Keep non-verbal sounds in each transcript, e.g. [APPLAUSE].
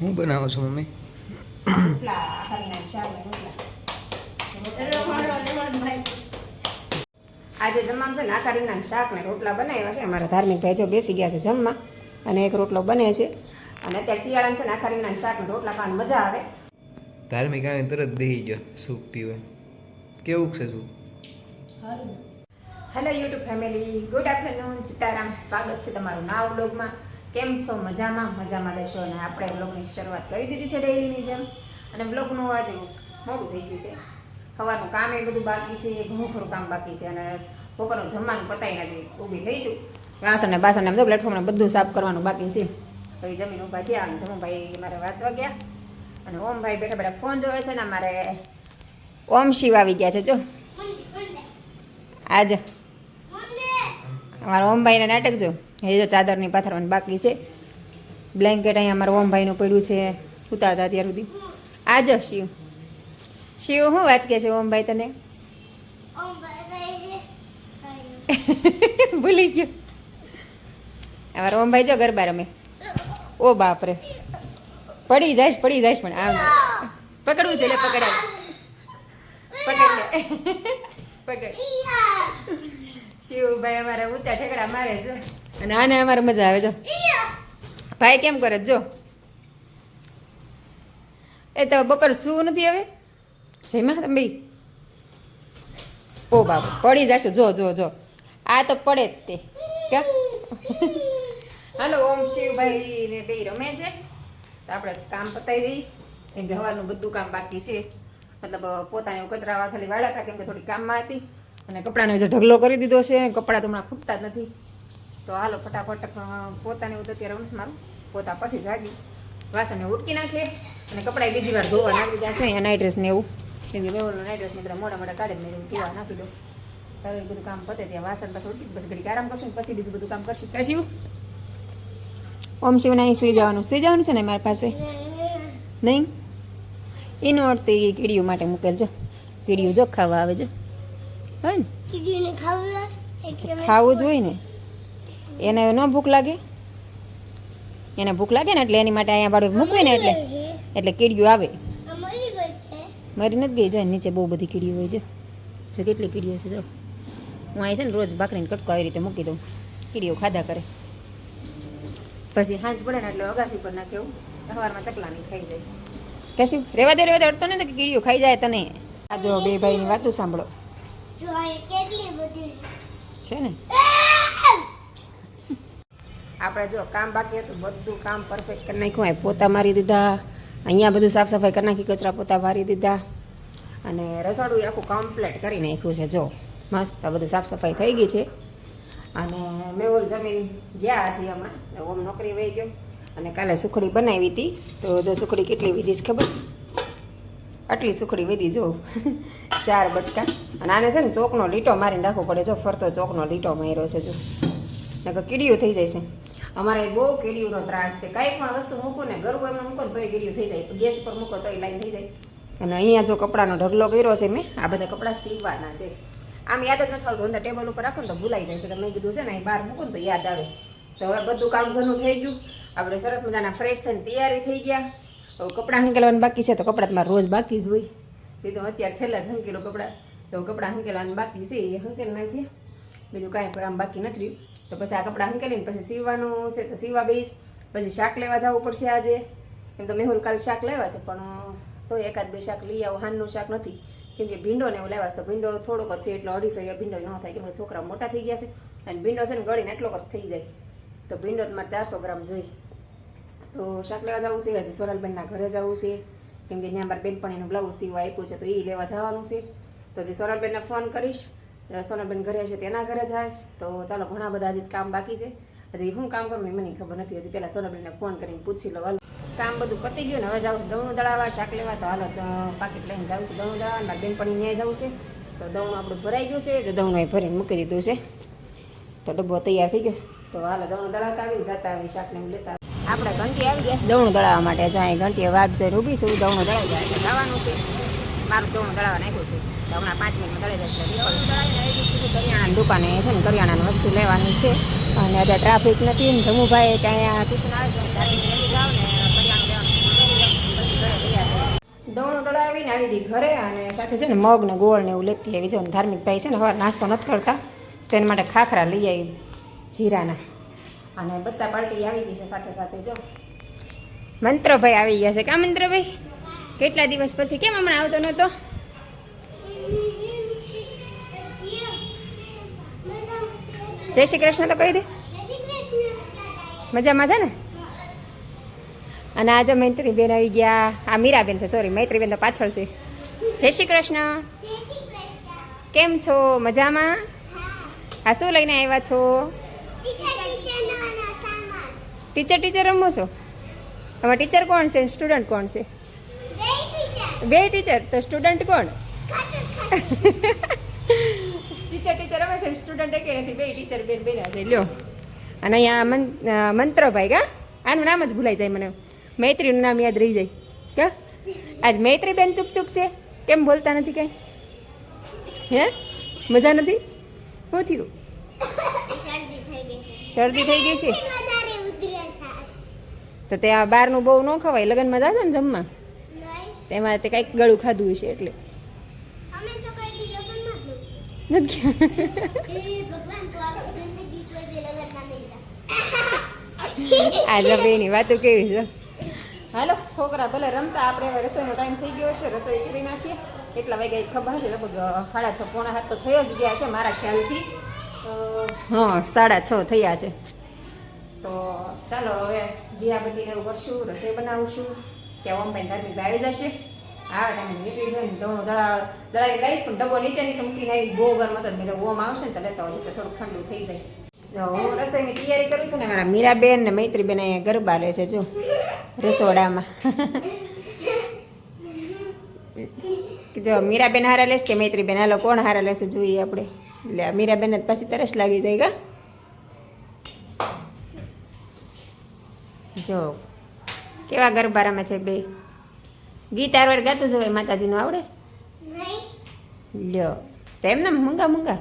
હું બનાવો છો મમ્મી? આજે જમવાનું છે ને આખા રીંગણા શાક ને રોટલા બનાવ્યા છે. અમારા ધાર્મિક ભાઈ જો બેસી ગયા છે જમવા અને એક રોટલો બને છે. અને અત્યારે શિયાળામાં છે ને આખા રીંગણા શાક ને રોટલા ખાવાની મજા આવે. ધાર્મિક આવે તરત બેસી ગયો સૂપ પીવે. કેવું છે soup? Hello YouTube family good afternoon Sitaram. સ્વાગત છે તમારું નાવ બ્લોગમાં કેમ છો? મજામાં? મજામાં દેશો અને આપણે બ્લોગની શરૂઆત કરી દીધી છે ડેઈલીની જેમ. અને બ્લોગનું આજે મોડું થઈ ગયું છે. સવારનું કામ એ બધું બાકી છે, ઘણું ખરું કામ બાકી છે અને બપોરનું જમવાનું પતાવી નથી ઊભી થઈ છું. વાસણ ને બાસણ ને બધું પ્લેટફોર્મને બધું સાફ કરવાનું બાકી છે. પછી જમીન ઊભા થયા અને ધમુભાઈ મારે વાંચવા ગયા. અને ઓમભાઈ બેઠા બેઠા ફોન જોવે છે ને મારે ઓમ શિવ આવી ગયા છે, જો. આજે અમારા ઓમભાઈના નાટક જો. એ જો ચાદરની પાથરવાની બાકી છે. બ્લેન્કેટ અહીંયા અમારા ઓમભાઈનું પડ્યું છે સૂતા હતા ત્યાર સુધી. આ જ શિવ. શિવ શું વાત કહે છે ઓમભાઈ તને? [LAUGHS] ભૂલી ગયો. અમારા ઓમભાઈ જો ગરબા રમે. ઓ બાપરે. પડી જાય પડી જાય પણ આમ. પકડવું છે એટલે પકડાય પકડ પકડ. [LAUGHS] શિવભાઈ અમારા ઊંચા ઠેકડા મારે છે. અને આને અમારે મજા આવે જો. ભાઈ કેમ કરે જો. એ તો બપોર શું નથી હવે? જયમાં તમે ઓ બાબુ પડી જશે. જો જો જો. આ તો પડે જ તે. કે હાલો ઓમ શિવભાઈ ને બે રમે છે. તો આપણે કામ પતાવી દઈએ. કેમ કે હવાનું બધું કામ બાકી છે. મતલબ પોતાને કચરા વાળા વાળા હતા કેમ કે થોડી કામમાં હતી. અને કપડાનો જે ઢગલો કરી દીધો છે કપડાં તો હમણાં ખૂટતા જ નથી. તો હાલો, ફટાફટ પોતાને એવું તો અત્યારે મારું. પોતા પછી જાગી. વાસણને ઉટકી નાખે અને કપડાં બીજી વાર ધોવા નાખી દીધા છે. અહીંયા નાઇટ ડ્રેસ ને એવું. કેમ કે વેવલનો નાઇટ ડ્રેસ બધા મોટા મોટા કાઢીને મેં કીધું પીવા નાખી દો હવે બધું કામ પતે ત્યાં વાસણ પાછું ઉટકી, પછી ઘડીક આરામ કરશું પછી બીજું બધું કામ કરશું. કશું ઓમ શિવને અહીં સુઈ જવાનું. સુઈ જવાનું છે ને મારી પાસે? નહીં? એનો અર્થ એ કીડીઓ માટે મૂકેલ જો કીડીઓ જો ખાવા આવે જો હોય? ને ખાવું જોઈએ ને. એને ન ભૂખ લાગે? એને ભૂખ લાગે ને એટલે એની માટે અહીંયા બાળું મૂકવી ને એટલે. એટલે કીડીઓ આવે. મરી નથી ગઈ? જાય નીચે બહુ બધી કીડીઓ હોય છે જો કેટલી કીડીઓ છે જો. હું અહીં છે ને રોજ ભાખરીને કટકો આવી રીતે મૂકી દઉં. કીડીઓ ખાધા કરે. પછી હાંજ પડે ને એટલે અગાસી પર નાખે એવું. સવારમાં ચકલાની ખાઈ જાય. કશું? રેવા દે રેવા દે. અડતો ને કે કીડીઓ ખાઈ જાય તને. આ જો બે ભાઈની વાતો સાંભળો. છે. ને? આપણે જો કામ બાકી હતું બધું કામ પરફેક્ટ કરી નાખ્યું. હોય પોતા મારી દીધા અહીંયા બધું સાફ સફાઈ કરી નાખી કચરા પોતા મારી દીધા. અને રસોડું આખું કમ્પ્લીટ કરી નાખ્યું છે જો. મસ્ત આ બધું સાફ સફાઈ થઈ ગઈ છે. અને મેહુલ જમીન ગયા હજી હમણાં. ઓમ નોકરી વહી ગયો. અને કાલે સુખડી બનાવી હતી. તો જો સુખડી કેટલી વિધી છે ખબર? છે આટલી સુખડી વધી જો. ચાર બટકા. અને આને છે ને ચોકનો લીટો મારીને રાખવો પડે. જો ફરતો ચોકનો લીટો માર્યો છે જો. નકર કીડીઓ થઈ જાય છે. અમારે બહુ કીડીઓનો ત્રાસ છે. કાંઈ પણ વસ્તુ મૂકું ને, ગરબો એમાં મૂકો ને, તોય કીડીઓ થઈ જાય. ગેસ પર મૂકો તોય લાઈન થઈ જાય. અને અહીંયા જો કપડાનો ઢગલો કર્યો છે મેં, આ બધા કપડાં સીવવાના છે. આમ યાદ જ નથી આવતું અંદર ટેબલ ઉપર રાખો ને તો ભૂલાઈ જાય છે. તો મેં કીધું છે ને, અહીં બહાર મૂકો ને તો યાદ આવે. તો હવે બધું કામ ઘરનું થઈ ગયું. આપણે સરસ મજાના ફ્રેશ થઈને તૈયારી થઈ ગયા. કપડાં હંકેલવાનું બાકી છે, તો કપડાં તમારે રોજ બાકી જ હોય. એ તો અત્યારે છેલ્લા જ હંકેલો કપડાં. તો કપડાં હંકેલવાનું બાકી છે, એ હંકેલ નાખીએ. બીજું કાંઈ કામ બાકી નથી રહ્યું. તો પછી આ કપડાં હંકેલીને પછી સીવવાનું છે, તો સીવા બેસ. પછી શાક લેવા જવું પડશે આજે. એમ તો મેહુલ કાલ શાક લેવા છે, પણ તો એકાદ બે શાક લઈ આવો હાનનું શાક નથી. કેમ કે ભીંડો ને એવું લેવા તો ભીંડો થોડોક છે, એટલો અઢીસો રૂપિયા ભીંડો ન થાય. કેમ કે છોકરા મોટા થઈ ગયા છે, અને ભીંડો છે ને ગળીને એટલો જ થઈ જાય. તો ભીંડો તમારે ચારસો ગ્રામ જોઈએ. તો શાક લેવા જવું છે, હજી સોરલબેનના ઘરે જવું છે. કેમ કે ત્યાં મારા બેનપણીનું બ્લાઉઝ સીવા આપ્યું છે, તો એ લેવા જવાનું છે. તો હજી સોરલબેનને ફોન કરીશ સોનલબેન ઘરે છે, તેના ઘરે જાય તો ચાલો, ઘણા બધા હજી કામ બાકી છે. હજી હું કામ કરું મને ખબર નથી, હજી પહેલાં સોનલબેનને ફોન કરીને પૂછી લો હાલ. કામ બધું પતી ગયું ને, હવે જાઉં છું દવણું દળાવવા, શાક લેવા. તો હાલો પાકીટ લઈને જાઉં છું દવણું દળાવવા મારા બેનપણી ન્યાય જવું છે. તો દવણું આપણું ભરાઈ ગયું છે, જે દવણું એ ભરીને મૂકી દીધું છે. તો ડબ્બો તૈયાર થઈ ગયો. તો હાલો દવણું દળાવતા આવીને જતા આવી શાકને લેતા. આપણે ઘંટી આવી ગયા છે દવણું દળાવવા માટે જ્યાં ઘંટીએ વાટ જોઈને ઊભી છું દવણું દળાઈ જાય એટલે જવાનું છે. મારું દવણું દળાવવા નાખ્યું છે. હમણાં પાંચ મિનિટમાં દળાઈ જાય કરિયાણાની દુકાને છે ને કરિયાણાની વસ્તુ લેવાની છે. અને અત્યારે ટ્રાફિક નથી ને ધમુભાઈ ત્યાં ટ્યુશન આવે છે ત્યાંથી દળાવીને આવી ગઈ ઘરે અને સાથે છે ને, મગ ને ગોળ ને એવું લેતી આવી જો ધાર્મિક ભાઈ છે ને હવે નાસ્તો નથી કરતા. તેના માટે ખાખરા લઈ આવી જીરાના. અને બચ્ચા પાર્ટી આવી ગઈ છે સાથે સાથે, જો. મંત્રભાઈ આવી ગયા છે. કા મંત્રભાઈ? કેટલા દિવસ પછી? કેમ હમણાં આવતો નહોતો? જય શ્રી કૃષ્ણ તો કહી દે. મજામાં છે ને? અને આજે મૈત્રીબેન આવી ગયા. આ મીરાબેન છે સોરી મૈત્રીબેન તો પાછળ છે. જય શ્રી કૃષ્ણ. કેમ છો? મજામાં? આ શું લઈને આવ્યા છો? ટીચર ટીચર રમો છો? આમાં ટીચર કોણ છે? સ્ટુડન્ટ કોણ છે? બે ટીચર તો સ્ટુડન્ટ કોણ? ટીચર ટીચર રમે છે? સ્ટુડન્ટ કે નથી. બે ટીચર બેન બેના છે લ્યો. અને અહીંયા મંત્રભાઈ કા? આનું નામ જ ભૂલાઈ જાય મને. મૈત્રીનું નામ યાદ રહી જાય. કે? આજ મૈત્રી બેન ચૂપ ચૂપ છે? કેમ બોલતા નથી કઈ? હે? મજા નથી? શું થયું? શરદી થઈ ગઈ છે? તો તે આ બહારનું બહુ ન ખવાય લગ્નમાં જાશો ને જમવા. તેમાં તે કંઈક ગળું ખાધું હશે એટલે. નથી આ જબેની વાતો કેવી છે? હાલો છોકરા ભલે રમતા આપણે હવે રસોઈનો ટાઈમ થઈ ગયો છે રસોઈ કરી નાખીએ. કેટલા વાગે ખબર નથી લગભગ સાડા છ પોણા હાથ તો થયો જ ગયા છે મારા ખ્યાલથી. હા સાડા છ થયા છે. તો ચાલો હવે દિયાબત્તીને એવું કરશું, રસોઈ બનાવશું. ત્યાં ઓમભાઈ ધાર્મિક આવી જશે. હા ટાઈમ નીકળી જાય ને ધોણું દળા દળાવી લઈશ પણ ડબ્બો નીચે નીચે મૂકીને આવીશ. બહુ ગરમ હતો મેં તો ઓમ આવશે ને તો લેતા હોય તો થોડું ઠંડુ થઈ જાય. હું રસોઈની તૈયારી કરું છું ને, મારા મીરાબેન ને મૈત્રીબેન અહીંયા ગરબા લે છે, જો. રસોડામાં. જો, મીરાબેન હારા લેશ કે મૈત્રીબેન? હાલો, કોણ હારા લેશે? જોઈએ આપણે. એટલે મીરાબેન જ પાછી તરસ લાગી જાય, કા? જો કેવા ગરબા રમે છે બે? ગીત આરવાર ગાતું જવાય માતાજીનું આવડે છે? લ્યો તો એમને મૂંગા મૂંગા?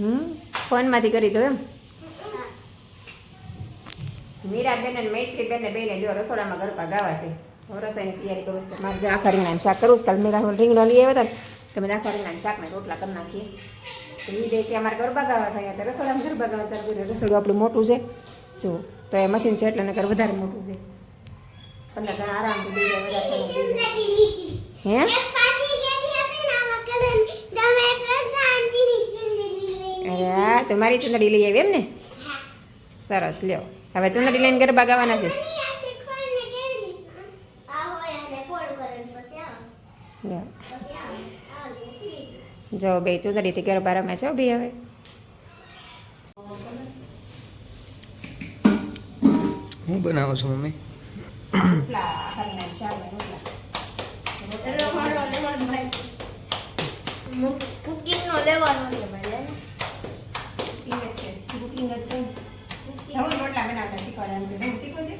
હમ ફોનમાંથી કરી દો એમ. મીરાબેન અને મૈત્રીબેન ને બેને લ્યો રસોડામાં ગરબા ગાવા છે. હું રસોઈની તૈયારી કરું છું. મારે આખા રીંગણાનું શાક કરું છું કાલે મીરા હું રીંગણો લઈ આવ્યા હતા તમે આખા રીંગણાનું શાક ને રોટલા કરી નાખીએ. તો એ અમારે ગરબા ગાવા થાય તો રસોડામાં ગરબા ગાવા ચાલુ કર્યું. રસોડું આપણું મોટું છે. જો તો એ મશીન છે એટલે નગર વધારે મોટું છે. પંદર જણા આરામથી જણા હે? હા? તો મારી ચુંદડી લઈ આવી એમ ને? સરસ લ્યો. હવે ચુંદડી લઈને ગરબા ગાવાના છે લ્યો. જો બે ચુંદડીથી ગરબા રમે છે છો બે હવે હું બનાવું છું મમ્મી છે રોટલા બનાવતા શીખવાડ્યા છે હું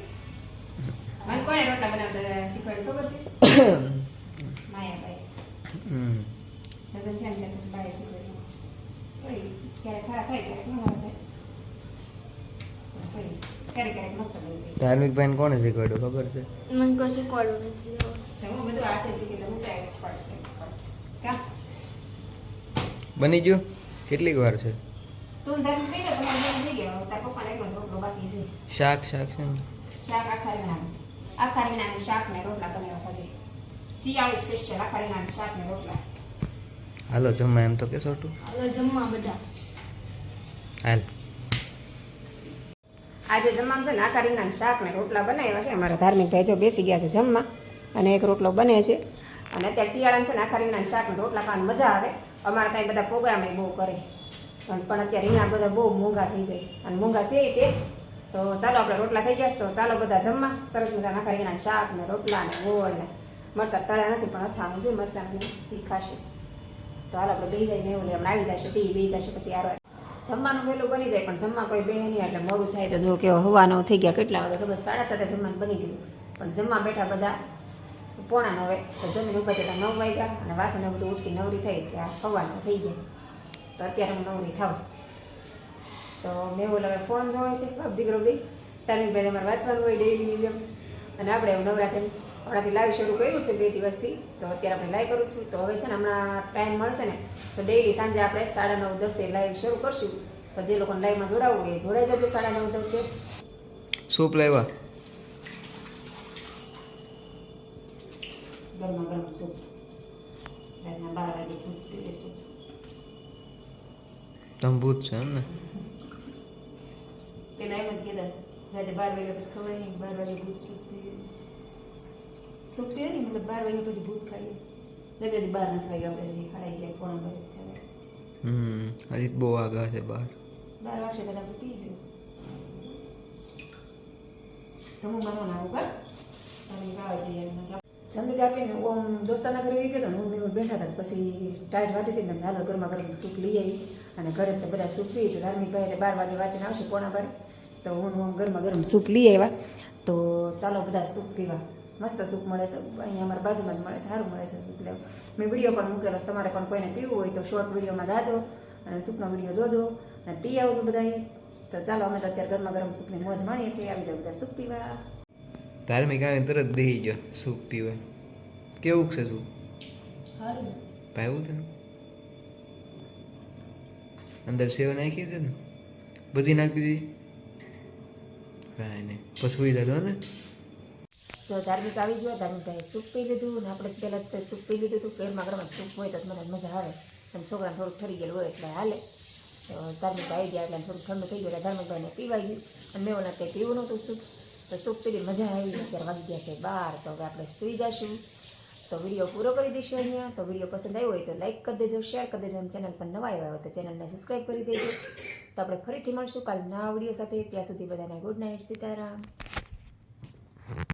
મને કોને રોટલા બનાવતા શીખવાડ્યું ખબર છે માયાભાઈ. લગ્ન થયા ને પછી બાએ શીખવાડ્યું તોય ક્યારેક ખરાબ થાય ક્યારેક ન થાય ક્યારેક ક્યારેક મસ્ત બની જાય ધાર્મિક ભાઈને કોને શીખવાડ્યું ખબર છે મને કોઈ શીખવાડવું નથી તો હું બધું હાથે શીખી તો હું તો એક્સપર્ટ છે એક્સપર્ટ કા બની ગયું કેટલીક વાર છે તું ધર્મ થઈ ગયો તમારે જઈ ગયો તાર પપ્પાને એકલો જ રોટલો બાકી છે શાક શાક છે શાક આખા રીંગણાનું આખા રીંગણાનું શાક ને રોટલા બનાવ્યા સાજે શિયાળું સ્પેશિયલ આખા રીંગણાનું શાક ને રોટલા હાલો જમવા એમ તો કે છોટું હાલો જમવા બધા. હાલ. આજે જમવામાં છે ને આખા રીંગણાનું શાક ને રોટલા બનાવ્યા છે. અમારા ધાર્મિક ભાઈ જો બેસી ગયા છે જમવા અને એક રોટલો બને છે. અને અત્યારે શિયાળામાં છે ને આખા રીંગણાનું શાક ને રોટલા ખાવાની મજા આવે. અમારે ત્યાં બધા પ્રોગ્રામ બહુ કરે. પણ પણ અત્યારે રીંગણા બધા બહુ મોંઘા થઈ જાય. અને મોંઘા છે તે. તો ચાલો આપણે રોટલા થઈ ગયા છે. તો ચાલો બધા જમવા. સરસ મજાના આખા રીંગણાનું શાક ને રોટલા ને ગોળ ને મરચાં તળ્યા નથી પણ અથાણું છે મરચાં ને ઈ ખાશે તો હાલ આપણે બેસી ને એવું હમણાં આવી જશે તે બેસી જશે પછી આરો જમવાનું વહેલું બની જાય, પણ જમવા કોઈ બે નહીં, એટલે મોડું થાય તો જો કેવો હવાનો થઈ ગયા, કેટલા વાગે ખબર, સાડા સાતે જમવાનું બની ગયું. પણ જમવા બેઠા બધા પોણા નવે, તો જમીન ઊભા થતા નવ વાગ્યા અને વાસણ બધું ઉઠકી નવરી થઈ ત્યાં હવાનું થઈ ગયા તો અત્યારે હું નવરી થાવ તો મેં બોલ હવે ફોન જોવે છે દીકરો બી. તારી ભાઈ તમારે વાંચવાનું હોય ડેલીની જેમ. અને આપણે એવું નવરાત્રી હમણાંથી લાઈવ શરૂ કર્યું છે બે દિવસથી તો અત્યારે આપણે લાઈવ કરું છું. તો હવે છે ને હમણાં ટાઈમ મળશે ને તો ડેઈલી સાંજે આપણે સાડા નવ દસે લાઈવ શરૂ કરશું. તો જે લોકોને લાઈવમાં જોડાવવું હોય એ જોડાઈ જજો સાડા નવ દસે. સૂપ લાવ્યા? ગરમા ગરમ સૂપ. રાતના બાર વાગે ભૂત પીવે સૂપ. તમે ભૂત છે એમ ને? પેલા એમ જ કીધા રાતે બાર વાગ્યા પછી ખવાય નહીં બાર વાગે ભૂત સૂપ પીવે. સૂપ પીવે ને મતલબ બાર વાગ્યા પછી ભૂત ખાઈએ લગે છે બાર નથી વાગ્યા આપણે હજી સાડા અગિયાર પોણા બાર થયા હમ હજી બહુ આગળ છે બાર બાર વાગશે પહેલાં આપણે પી લ્યો તમે મારો ના આવું કા તમે ગાવા જઈએ જમી કાપીને ઓમ દોસ્તાના ઘરે ગઈ ગયો હું મેં બેઠા હતા પછી ટાઈટ વાતી હતી તમને હાલો ગરમા ગરમ સૂપ લઈ આવી અને ઘરે તો બધા સૂપ પી તો ધાર્મિક ભાઈ બાર વાગે વાંચીને આવશે પોણા બાર તો હું ઓમ ગરમા ગરમ સૂપ લઈ આવ્યા તો ચાલો બધા સૂપ પીવા મસ્ત સૂપ મળે છે. અહીંયા અમારા બાજુમાં જ મળે છે સારું મળે છે સૂપ લેવું મેં વીડિયો પણ મૂકેલો તમારે પણ કોઈને પીવું હોય તો શોર્ટ વિડીયોમાં જાજો અને સૂપનો વીડિયો જોજો. અને પી આવજો બધાએ તો ચાલો અમે તો અત્યારે ગરમા ગરમ સૂપની મોજ માણીએ છીએ. આવી જાવ બધા સૂપ પીવા. ધાર્મિક આવે તરત બેસી ગયો સૂપ પીવા. કેવું છે સૂપ સારું. ભાવ્યું તને અંદર સેવ નાખી છે ને? બધી નાખી દીધી? કાંઈ નહીં. પછી સુઈ જતો ને. જો ધાર્મિક આવી ગયો ધાર્મિકભાઈ સૂપ પી લીધું ને આપણે પહેલાં જ સૂપ પી લીધું હતું ઘરમાં ગરમ સૂપ હોય તો મને મજા આવે. અને છોકરાને થોડુંક ઠરી ગયેલું હોય એટલે હાલે. ધાર્મિક આવી ગયા એટલે થોડુંક ઠંડુ થઈ ગયું એટલે ધાર્મિકભાઈને પીવાઈ ગયું. અને મેં ઓલા કંઈ પીવું નહોતું સૂપ. તો સૂપ પીલી મજા આવી. અત્યારે વાગી ગયા છે બહાર તો હવે આપણે સૂઈ જશું. તો વીડિયો પૂરો કરી દઈશું અહીંયા. તો વીડિયો પસંદ આવ્યો હોય તો લાઇક કરી દેજો, શેર કરી દેજો. ચેનલ પર નવા આવ્યા હોય તો ચેનલને સબસ્ક્રાઈબ કરી દેજો. તો આપણે ફરીથી મળશું કાલ નવા વીડિયો સાથે. ત્યાં સુધી બધાને ગુડ નાઇટ, સીતારામ.